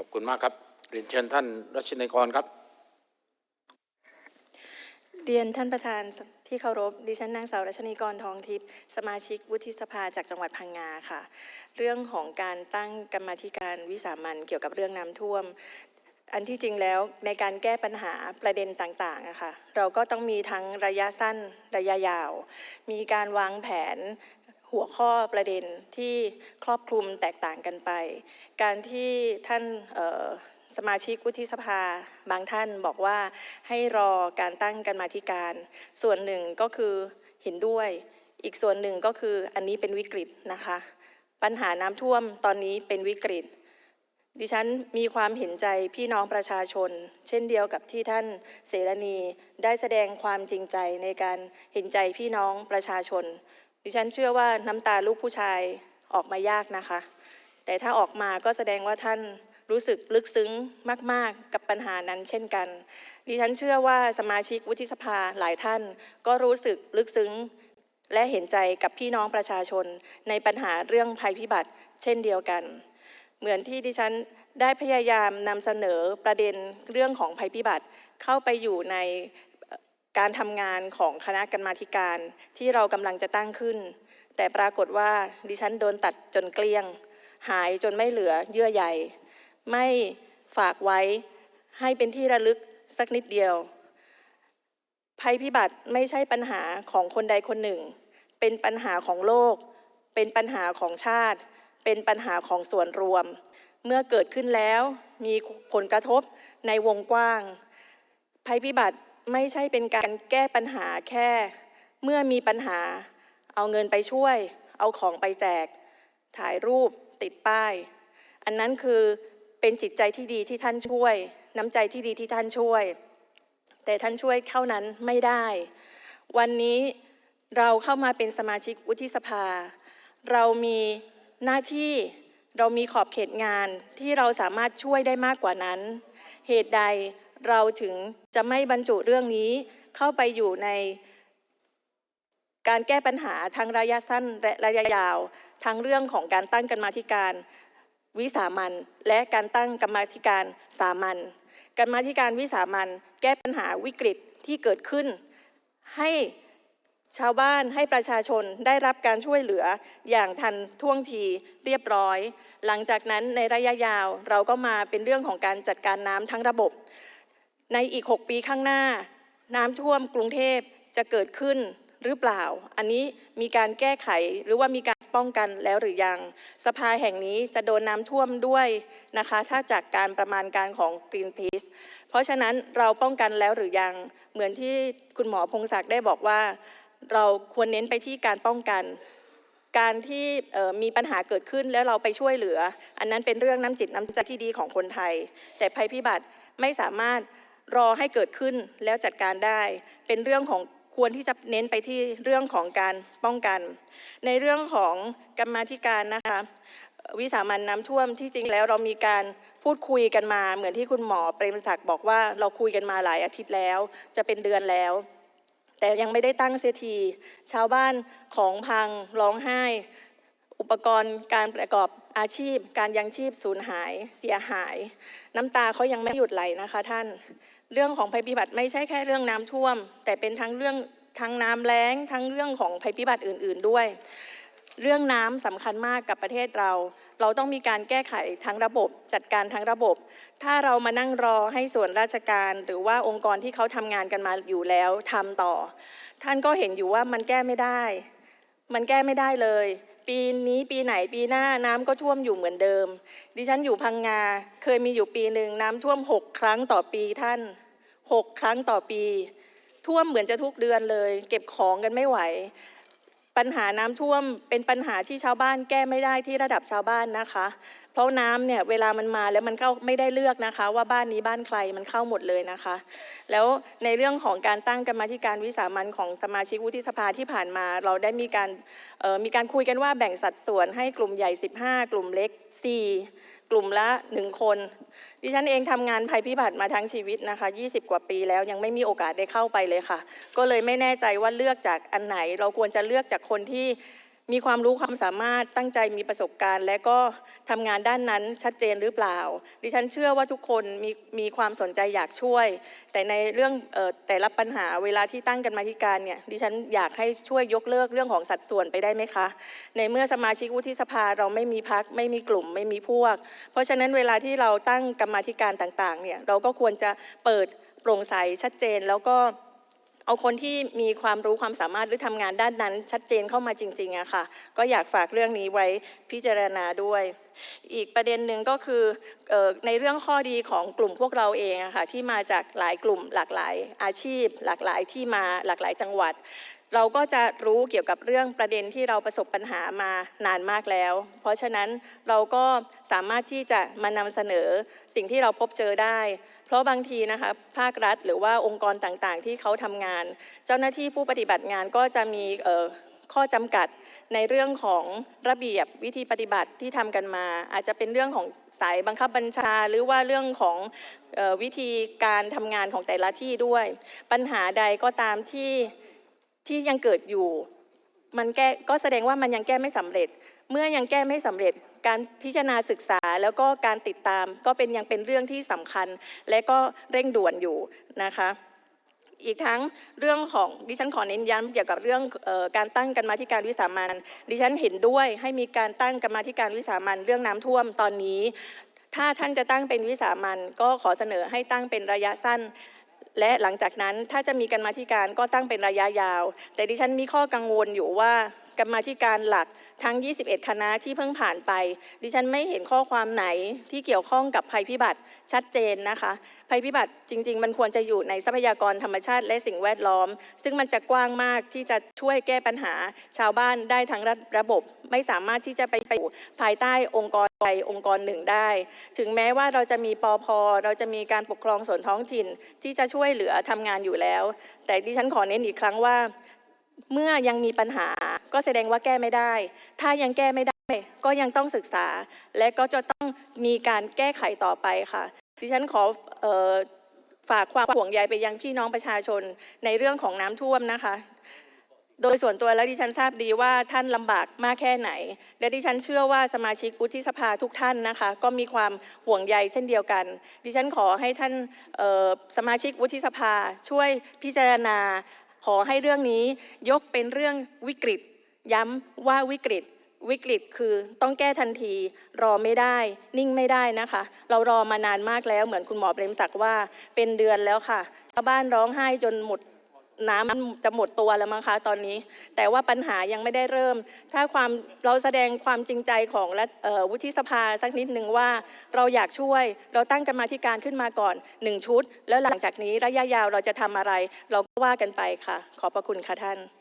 ขอบคุณมากครับ เรียนเชิญท่านรัชนีกรครับ เรียนท่านประธานที่เคารพดิฉันนางสาวรัชนีกรทองทิพย์สมาชิกวุฒิสภาจากจังหวัดพังงาค่ะ เรื่องของการตั้งกรรมธิการวิสามันเกี่ยวกับเรื่องน้ำท่วมอันที่จริงแล้วในการแก้ปัญหาประเด็นต่างๆะค่ะเราก็ต้องมีทั้งระยะสั้นระยะยาว มีการวางแผน หัวข้อประเด็นที่ครอบคลุมแตกต่างกันไป การที่ท่านสมาชิกวุฒิสภาบางท่านบอกว่าให้รอการตั้งกันมาธิการ ส่วนหนึ่งก็คือเห็นด้วย อีกส่วนหนึ่งก็คืออันนี้เป็นวิกฤตนะคะ ปัญหาน้ำท่วมตอนนี้เป็นวิกฤต ดิฉันมีความเห็นใจพี่น้องประชาชน เช่นเดียวกับที่ท่านเสรณีได้แสดงความจริงใจในการเห็นใจพี่น้องประชาชน ดิฉันเชื่อว่าน้ำตาลูกผู้ชายออกมายากนะคะ แต่ถ้าออกมาก็แสดงว่าท่านรู้สึกลึกซึ้งมาก ๆ กับปัญหานั้นเช่นกัน ดิฉันเชื่อว่าสมาชิกวุฒิสภาหลายท่าน ก็รู้สึกลึกซึ้ง และเห็นใจกับพี่น้องประชาชน ในปัญหาเรื่องภัยพิบัติ เช่นเดียวกัน เหมือนที่ดิฉันได้พยายามนำเสนอประเด็นเรื่องของภัยพิบัติ เข้าไปอยู่ใน การทำงานของคณะกรรมาธิการที่เรากำลังจะตั้งขึ้น แต่ปรากฏว่าดิฉันโดนตัดจนเกลี้ยง หายจนไม่เหลือเยื่อใยไม่ฝากไว้ให้เป็นที่ระลึกสักนิดเดียว ภัยพิบัติไม่ใช่ปัญหาของคนใดคนหนึ่ง เป็นปัญหาของโลก เป็นปัญหาของชาติ เป็นปัญหาของส่วนรวม เมื่อเกิดขึ้นแล้วมีผลกระทบในวงกว้าง ภัยพิบัติ ไม่ใช่เป็นการแก้ปัญหาแค่ เมื่อมีปัญหา เอาเงินไปช่วย เอาของไปแจก ถ่ายรูปติดป้าย อันนั้นคือเป็นจิตใจที่ดีที่ท่านช่วย น้ำใจที่ดีที่ท่านช่วย แต่ท่านช่วยเท่านั้นไม่ได้ วันนี้เราเข้ามาเป็นสมาชิกวุฒิสภา เรามีหน้าที่เรามีขอบเขตงานที่เราสามารถช่วยได้มากกว่านั้น เหตุใด เราถึงจะไม่บรรจุเรื่องนี้เข้าไปอยู่ในการแก้ปัญหาทั้งระยะสั้นและระยะยาว ทั้งเรื่องของการตั้งกรรมาธิการวิสามันและการตั้งกรรมาธิการสามัญกรรมาธิการวิสามันแก้ปัญหาวิกฤตที่เกิดขึ้น ให้ชาวบ้านให้ประชาชนได้รับการช่วยเหลืออย่างทันท่วงทีเรียบร้อย หลังจากนั้นในระยะยาวเราก็มาเป็นเรื่องของการจัดการน้ำทั้งระบบ ในอีก 6 ปีข้างหน้า น้ำท่วมกรุงเทพจะเกิดขึ้นหรือเปล่า อันนี้มีการแก้ไขหรือว่ามีการป้องกันแล้วหรือยัง สภาแห่งนี้จะโดนน้ำท่วมด้วยนะคะ ถ้าจากการประมาณการของ Greenpeace เพราะฉะนั้นเราป้องกันแล้วหรือยัง เหมือนที่คุณหมอพงศักดิ์ได้บอกว่า เราควรเน้นไปที่การป้องกัน การที่มีปัญหาเกิดขึ้นแล้วเราไปช่วยเหลือ อันนั้นเป็นเรื่องน้ำจิตน้ำใจที่ดีของคนไทย แต่ภัยพิบัติไม่สามารถ รอให้เกิดขึ้นแล้วจัดการได้ เป็นเรื่องของควรที่จะเน้นไปที่เรื่องของการป้องกัน ในเรื่องของกรรมาธิการนะคะวิสามันน้ำท่วมที่จริงแล้วเรามีการพูดคุยกันมาเหมือนที่คุณหมอเปรมศักดิ์บอกว่าเราคุยกันมาหลายอาทิตย์แล้ว จะเป็นเดือนแล้ว แต่ยังไม่ได้ตั้งเสียทีชาวบ้านของพังร้องไห้ อุปกรณ์การประกอบอาชีพ การยังชีพสูญหาย เสียหาย น้ำตาเขายังไม่หยุดไหลนะคะท่าน เรื่องของภัยพิบัติไม่ใช่แค่เรื่องน้ำท่วม แต่เป็นทั้งเรื่องทั้งน้ำแล้ง ทั้งเรื่องของภัยพิบัติอื่น ๆด้วย เรื่องน้ำสำคัญมากกับประเทศเรา เราต้องมีการแก้ไขทั้งระบบ จัดการทั้งระบบ ถ้าเรามานั่งรอให้ส่วนราชการ หรือว่าองค์กรที่เขาทำงานกันมาอยู่แล้วทำต่อ ท่านก็เห็นอยู่ว่ามันแก้ไม่ได้ มันแก้ไม่ได้เลยปีนี้ปีไหนปีหน้าน้ำก็ท่วมอยู่เหมือนเดิม ดิฉันอยู่พังงา เคยมีอยู่ปีหนึ่งน้ำท่วมหกครั้งต่อปีท่าน หกครั้งต่อปี ท่วมเหมือนจะทุกเดือนเลย เก็บของกันไม่ไหว ปัญหาน้ำท่วมเป็นปัญหาที่ชาวบ้านแก้ไม่ได้ที่ระดับชาวบ้านนะคะ เพราะน้ำเนี่ยเวลามันมาแล้วมันเข้าไม่ได้เลือกนะคะ ว่าบ้านนี้บ้านใครมันเข้าหมดเลยนะคะ แล้วในเรื่องของการตั้งกรรมธิการวิสามันของสมาชิกวุฒิสภาที่ผ่านมา เราได้มีการออมีการคุยกันว่าแบ่งสัดส่วนให้กลุ่มใหญ่ 15 กลุ่มเล็ก 4 กลุ่มละหนึ่งคน ดิฉันเองทำงานภัยพิบัติมาทั้งชีวิตนะคะ 20 กว่าปีแล้วยังไม่มีโอกาสได้เข้าไปเลยค่ะ ก็เลยไม่แน่ใจว่าเลือกจากอันไหน เราควรจะเลือกจากคนที่ มีความรู้ความสามารถตั้งใจมีประสบการณ์ และก็ทำงานด้านนั้นชัดเจนหรือเปล่า ดิฉันเชื่อว่าทุกคนมีมีความสนใจอยากช่วย แต่ในเรื่องออแต่ละปัญหาเวลาที่ตั้งกันมาธิการเนี่ยดิฉันอยากให้ช่วยยกเลิกเรื่องของสัดส่วนไปได้ไหมคะ ในเมื่อสมาชิกวุฒิสภาเราไม่มีพักไม่มีกลุ่มไม่มีพวก เพราะฉะนั้นเวลาที่เราตั้งกรรมาธิการต่างๆเนี่ยเราก็ควรจะเปิดโปร่งใสชัดเจนแล้วก็ เอาคนที่มีความรู้ความสามารถหรือทำงานด้านนั้น ชัดเจนเข้ามาจริงๆอะค่ะ ก็อยากฝากเรื่องนี้ไว้พิจารณาด้วย อีกประเด็นหนึ่งก็คือเอ่อในเรื่องข้อดีของกลุ่มพวกเราเองอะค่ะที่มาจากหลายกลุ่มหลากหลายอาชีพ หลากหลายที่มาหลากหลายจังหวัดเราก็จะรู้เกี่ยวกับเรื่องประเด็นที่เราประสบปัญหามานานมากแล้ว เพราะฉะนั้นเราก็สามารถที่จะมานำเสนอสิ่งที่เราพบเจอได้ เพราะบางทีนะคะภาครัฐหรือว่าองค์กรต่างๆ ที่เขาทำงาน เจ้าหน้าที่ผู้ปฏิบัติงานก็จะมีข้อจำกัดในเรื่องของระเบียบวิธีปฏิบัติที่ทำกันมา อาจจะเป็นเรื่องของสายบังคับบัญชา หรือว่าเรื่องของออวิธีการทำงานของแต่ละที่ด้วย ปัญหาใดก็ตามที่ที่ยังเกิดอยู่ มันแก้ก็แสดงว่ามันยังแก้ไม่สำเร็จ เมื่อยังแก้ไม่สำเร็จ การพิจารณาศึกษาแล้วก็การติดตามก็เป็นยังเป็นเรื่องที่สำคัญ และก็เร่งด่วนอยู่นะคะอีกทั้งเรื่องของดิฉันขอเน้นย้ำเกี่ยวกับเรื่องออการตั้งกรรมาธิการวิสามันดิฉันเห็นด้วยให้มีการตั้งกรรมาธิการวิสามันเรื่องน้ำท่วมตอนนี้ ถ้าท่านจะตั้งเป็นวิสามันก็ขอเสนอให้ตั้งเป็นระยะสั้น และหลังจากนั้นถ้าจะมีกรรมาธิการก็ตั้งเป็นระยะยาว แต่ดิฉันมีข้อกังวลอยู่ว่า กรรมาธิการหลักทั้ง 21 คณะที่เพิ่งผ่านไป ดิฉันไม่เห็นข้อความไหนที่เกี่ยวข้องกับภัยพิบัติชัดเจนนะคะ ภัยพิบัติจริง ๆ มันควรจะอยู่ในทรัพยากรธรรมชาติและสิ่งแวดล้อม ซึ่งมันจะกว้างมากที่จะช่วยแก้ปัญหาชาวบ้านได้ทั้งระระบบ ไม่สามารถที่จะไปไปภายใต้องค์กรใดองค์กรหนึ่งได้ ถึงแม้ว่าเราจะมีปอพเราจะมีการปกครองส่วนท้องถิ่นที่จะช่วยเหลือทำงานอยู่แล้ว แต่ดิฉันขอเน้นอีกครั้งว่า เมื่อยังมีปัญหาก็แสดงว่าแก้ไม่ได้ ถ้ายังแก้ไม่ได้ก็ยังต้องศึกษา และก็จะต้องมีการแก้ไขต่อไปค่ะ ดิฉันขออฝากความห่วงใยไปยังพี่น้องประชาชนในเรื่องของน้ำท่วมนะคะ โดยส่วนตัวแล้วดิฉันทราบดีว่าท่านลำบากมากแค่ไหน และดิฉันเชื่อว่าสมาชิกวุฒิสภาทุกท่านนะคะ ก็มีความห่วงใยเช่นเดียวกัน ดิฉันขอให้ท่านสมาชิกวุฒิสภาช่วยพิจารณา ขอให้เรื่องนี้ยกเป็นเรื่องวิกฤต ย้ำว่าวิกฤต วิกฤตคือต้องแก้ทันที รอไม่ได้ นิ่งไม่ได้นะคะ เรารอมานานมากแล้วเหมือนคุณหมอเปรมศักดิ์ว่าเป็นเดือนแล้วค่ะชาวบ้านร้องไห้จนหมด น้ำมันจะหมดตัวแล้วมั้งคะตอนนี้ แต่ว่าปัญหายังไม่ได้เริ่ม ถ้าความเราแสดงความจริงใจของรัฐเอ่อวุฒิสภาสักนิดหนึ่งว่าเราอยากช่วยเราตั้งกรรมาธิการขึ้นมาก่อนหนึ่งชุด แล้วหลังจากนี้ระยะยาวเราจะทำอะไร เราก็ว่ากันไปค่ะ ขอบพระคุณค่ะท่าน